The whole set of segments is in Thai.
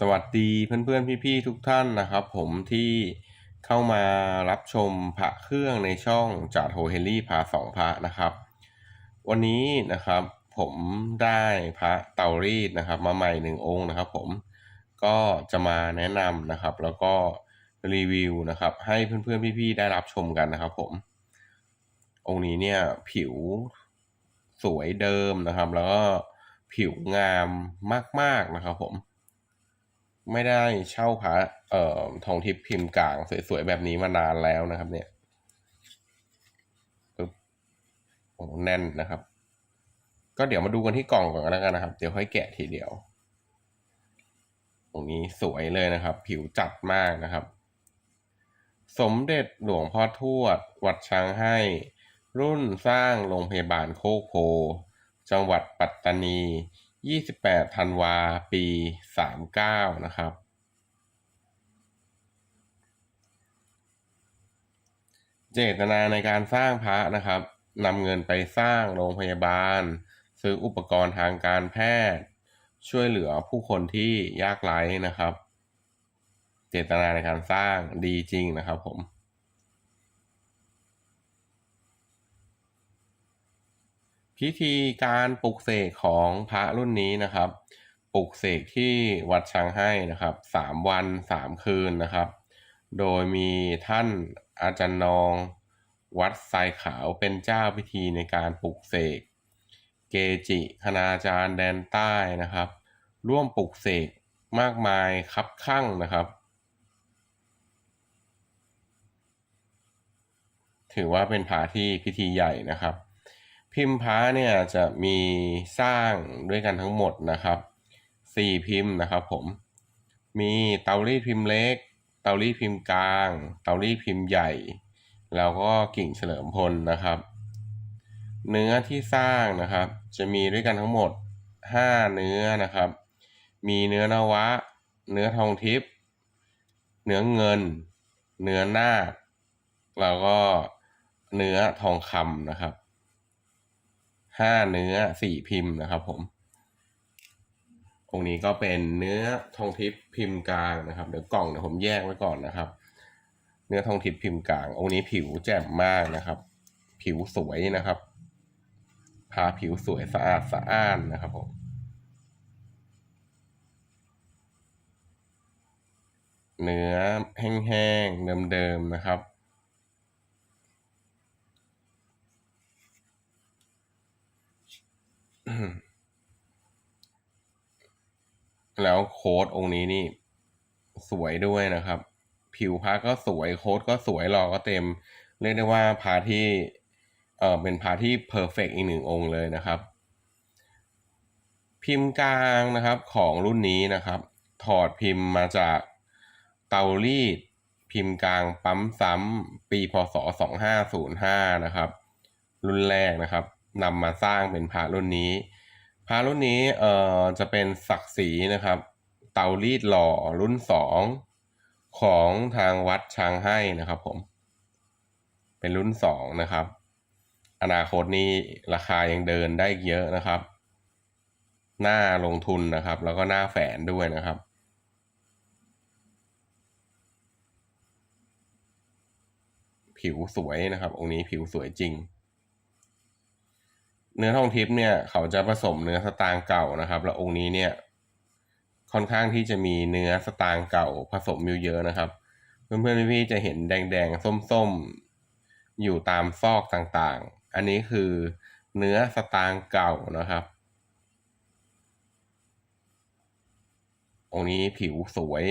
สวัสดีเพื่อนๆ พี่ๆ ทุกท่านนะครับ ผมที่เข้ามารับชมพระเครื่องในช่องจาโทเฮลี่พาสองพระนะครับ วันนี้นะครับผมได้พระเตารีดนะครับ มาใหม่หนึ่งองค์นะครับ ผมก็จะมาแนะนำนะครับ แล้วก็รีวิวนะครับ ให้เพื่อนๆ พี่ๆ ได้รับชมกันนะครับ ผม องค์นี้เนี่ยผิวสวยเดิมนะครับ แล้วก็ผิวงามมากๆนะครับ ผม ไม่ได้เช่าพระเอ่อทองทิพย์พิมพ์กลางสวยๆแบบนี้มานานแล้วนะครับ เนี่ยปึ๊บโอ้แน่นนะครับ ก็เดี๋ยวมาดูกันที่กล่องก่อนแล้วกันนะครับ เดี๋ยวค่อยแกะทีเดียว ตรงนี้สวยเลยนะครับ ผิวจัดมากนะครับ สมเด็จหลวงพ่อทวด วัดช้างให้ รุ่นสร้างโรงพยาบาลโคกโพ จังหวัดปัตตานี 28ธันวาปี39นะครับ เจตนาในการสร้างพระนะครับนำเงินไปสร้างโรงพยาบาล ซื้ออุปกรณ์ทางการแพทย์ ช่วยเหลือผู้คนที่ยากไร้นะครับ เจตนาในการสร้างดีจริงนะครับผม พิธีการปลุกเสกของพระรุ่นนี้นะครับ ปลุกเสกที่วัดช้างให้นะครับสามวันสามคืนนะครับ โดยมีท่านอาจารย์นอง วัดทรายขาวเป็นเจ้าพิธีในการปลุกเสก เกจิคณาจารย์แดนใต้นะครับ ร่วมปลุกเสกมากมายครับข้างนะครับ ถือว่าเป็นพระที่พิธีใหญ่นะครับ พิมพ์พระเนี่ยจะมีสร้างด้วยกันทั้งหมดนะครับสี่พิมพ์นะครับผมมีเตารีดพิมพ์เล็ก เตารีดพิมพ์กลาง เตารีดพิมพ์ใหญ่ แล้วก็กิ่งเฉลิมพลนะครับ เนื้อที่สร้างนะครับ จะมีด้วยกันทั้งหมดห้าเนื้อนะครับ มีเนื้อนวะ เนื้อทองทิพย์เนื้อเงิน เนื้อนาคแล้วก็เนื้อทองคำนะครับ ห้าเนื้อสี่พิมพ์นะครับผม องค์นี้ก็เป็นเนื้อทองทิพย์พิมพ์กลางนะครับ เดี๋ยวกล่องเดี๋ยวผมแยกไว้ก่อนนะครับ เนื้อทองทิพย์พิมพ์กลาง องค์นี้ผิวแจ่มมากนะครับ ผิวสวยนะครับพาผิวสวยสะอาดสะอ้านนะครับผมเนื้อแห้งๆเดิมๆนะครับ แล้วโค้ดองค์นี้นี่ สวยด้วยนะครับ ผิวพระก็สวยโค้ดก็สวยหล่อก็เต็ม เรียกได้ว่าพระที่ เออเป็นพระที่เพอร์เฟกอีกหนึ่งองค์เลยนะครับ พิมพ์กลางนะครับของรุ่นนี้นะครับ ถอดพิมพ์มาจากเตารีดพิมพ์กลางปั๊มซ้ำปีพศ 2505 นะครับ รุ่นแรกนะครับ นำมาสร้างเป็นพระรุ่นนี้ พระรุ่นนี้เอ่อจะเป็นศักดิ์ศรีนะครับ เตารีดหล่อรุ่นสองของทางวัดช้างให้นะครับผม เป็นรุ่นสองนะครับ อนาคตนี้ราคายังเดินได้เยอะนะครับ หน้าลงทุนนะครับ แล้วก็หน้าแฝนด้วยนะครับผิวสวยนะครับ องค์นี้ผิวสวยจริง เนื้อทองทิพย์เนี่ยเขาจะผสมเนื้อสตางเก่านะครับ แล้วองค์นี้เนี่ย ค่อนข้างที่จะมีเนื้อสตางเก่าผสมอยู่เยอะนะครับ เพื่อนๆพี่ๆจะเห็นแดงๆส้มๆ อยู่ตามซอกต่างๆ อันนี้คือเนื้อสตางเก่านะครับ องค์นี้ผิวสวย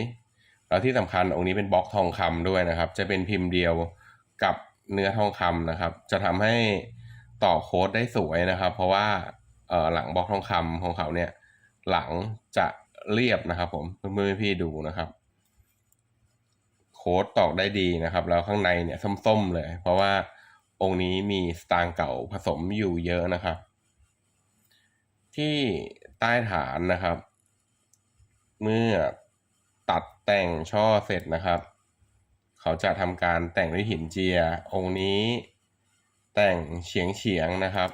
แล้วที่สำคัญองค์นี้เป็นบล็อกทองคำด้วยนะครับ จะเป็นพิมพ์เดียวกับเนื้อทองคำนะครับ จะทำให้ ต่อโค้ดได้สวยนะครับ เพราะว่าเอหลังบล็อกทองคำของเขาเนี่ย หลังจะเรียบนะครับ ผมเพื่อนๆพี่ดูนะครับ โค้ดตอกได้ดีนะครับ แล้วข้างในเนี่ยส้มๆเลย เพราะว่าองค์นี้มีสตางเก่าผสมอยู่เยอะนะครับ ที่ใต้ฐานนะครับ เมื่อตัดแต่งช่อเสร็จนะครับ เขาจะทำการแต่งด้วยหินเจีย องค์นี้ แต่งเฉียงเฉียงนะครับ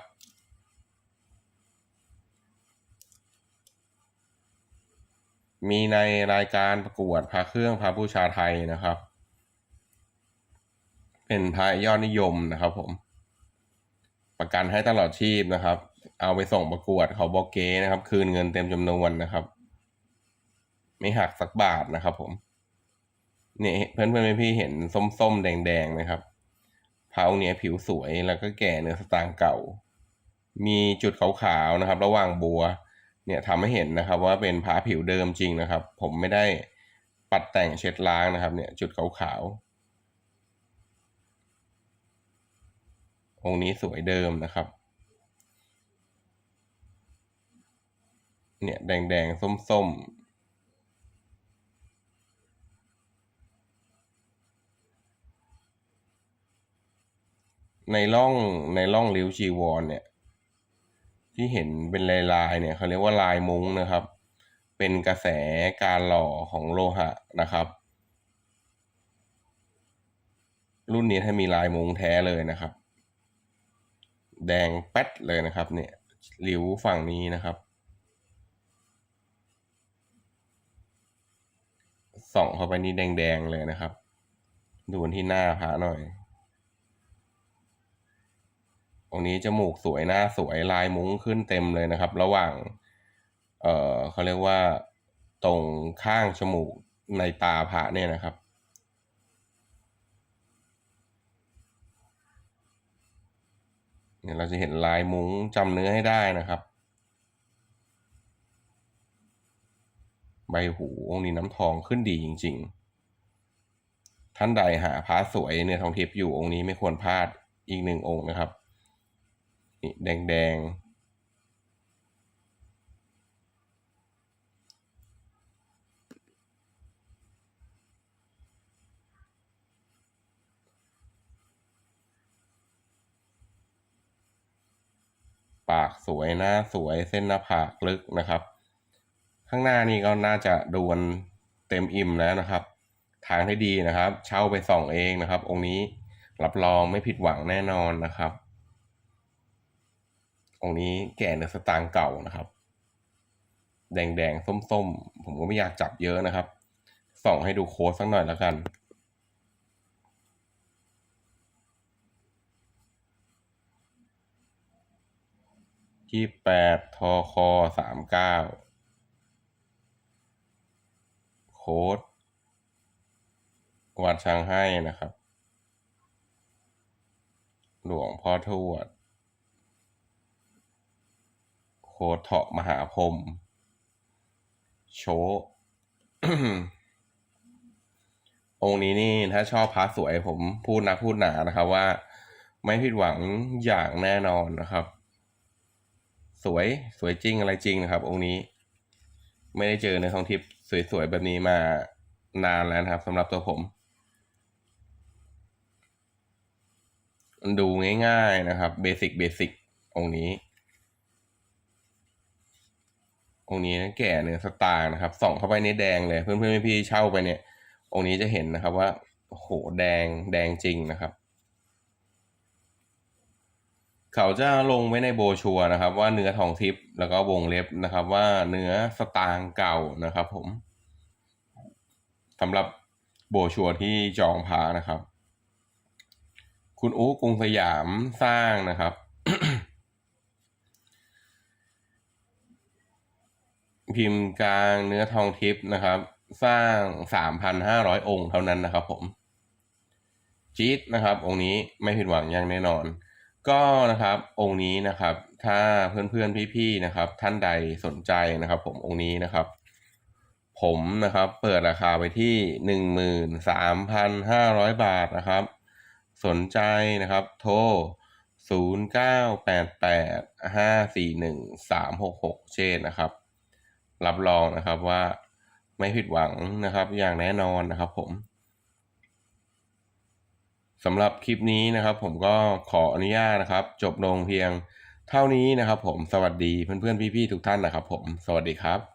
มีในรายการประกวดพระเครื่องพระบูชาไทยนะครับ เป็นพระยอดนิยมนะครับผม ประกันให้ตลอดชีพนะครับ เอาไปส่งประกวดเขาบอกเก๊นะครับ คืนเงินเต็มจำนวนนะครับ ไม่หักสักบาทนะครับผมเนี่ยเพื่อนเพื่อนพี่เห็นส้มๆ แดงๆไหมครับ พระองค์เนี้ยผิวสวยแล้วก็แก่เนื้อสตางเก่า มีจุดขาวๆนะครับ ระหว่างบัว เนี่ยทำให้เห็นนะครับ ว่าเป็นพระผิวเดิมจริงนะครับ ผมไม่ได้ปัดแต่งเช็ดล้างนะครับ เนี่ยจุดขาวๆองค์นี้สวยเดิมนะครับ เนี่ยแดงๆส้มๆ ในร่องในร่องริ้วจีวรเนี่ย ที่เห็นเป็นลายลายเนี่ยเขาเรียกว่าลายมุ้งนะครับ เป็นกระแสการหล่อของโลหะนะครับ รุ่นนี้ถ้ามีลายมุ้งแท้เลยนะครับ แดงแป๊ดเลยนะครับ เนี่ยริ้วฝั่งนี้นะครับส่องเข้าไปนี่แดงๆเลยนะครับ ดูที่หน้าพระหน่อย ตรงนี้จมูกสวยหน้าสวยลายมุ้งขึ้นเต็มเลยนะครับ ระหว่าง เออเขาเรียกว่าตรงข้างจมูกในตาพระเนี่ยนะครับ เนี่ยเราจะเห็นลายมุ้งจำเนื้อให้ได้นะครับ ใบหูองค์นี้น้ำทองขึ้นดีจริง ๆ ท่านใดหาพระสวยเนื้อทองทิพย์อยู่องค์นี้ไม่ควรพลาดอีกหนึ่งองค์นะครับ นี่แดงๆปากสวยหน้าสวยเส้นหน้าผากลึกนะครับ ข้างหน้านี่ก็น่าจะดูกันเต็มอิ่มแล้วนะครับทางที่ดีนะครับ เช่าไปส่องเองนะครับ องค์นี้รับรองไม่ผิดหวังแน่นอนนะครับ องค์นี้แก่เนื้อสตางเก่านะครับ แดงๆส้มๆผมก็ไม่อยากจับเยอะนะครับ ส่องให้ดูโค้ดสักหน่อยแล้วกัน ที่แปดทอคอสามเก้าโค้ดวัดช้างให้นะครับ หลวงพ่อทวด โคดเถาะมหาพรมโชองค์นี้นี่ถ้าชอบพระสวยผมพูดนะพูดหนานะครับว่า ไม่ผิดหวังอย่างแน่นอนนะครับ สวยสวยจริงอะไรจริงนะครับ องค์นี้ ไม่ได้เจอในท้องทิพย์สวยๆแบบนี้มานานแล้วนะครับสำหรับตัวผมดูง่ายๆนะครับเบสิกเบสิกองค์นี้ องค์นี้แก่เนื้อสตางค์นะครับส่องเข้าไปในแดงเลยเพื่อนๆพี่ๆเช่าไปเนี่ย องค์นี้จะเห็นนะครับว่าโหแดงแดงจริงนะครับ เขาจะลงไว้ในโบชัวนะครับ ว่าเนื้อทองทิพย์แล้วก็วงเล็บนะครับ ว่าเนื้อสตางเก่านะครับ ผมสำหรับโบชัวที่จองพานะครับ คุณอู๋กรุงสยามสร้างนะครับ พิมพ์กลางเนื้อทองทิพย์นะครับ สร้างสามพันห้าร้อยองค์เท่านั้นนะครับผมจี๊ดนะครับ องค์นี้ไม่ผิดหวังอย่างแน่นอน ก็นะครับองค์นี้นะครับ ถ้าเพื่อนๆพี่ๆนะครับ ท่านใดสนใจนะครับ ผมองค์นี้นะครับ ผมนะครับ เปิดราคาไปที่หนึ่งหมื่นสามพันห้าร้อยบาทนะครับ สนใจนะครับ โทรศูนย์เก้าแปดแปดห้าสี่หนึ่งสามหกหกเชนนะครับ รับรองนะครับว่าไม่ผิดหวังนะครับ อย่างแน่นอนนะครับผมสำหรับคลิปนี้นะครับ ผมก็ขออนุญาตนะครับ จบลงเพียงเท่านี้นะครับ ผมสวัสดีเพื่อนๆพี่ๆทุกท่านนะครับ ผมสวัสดีครับ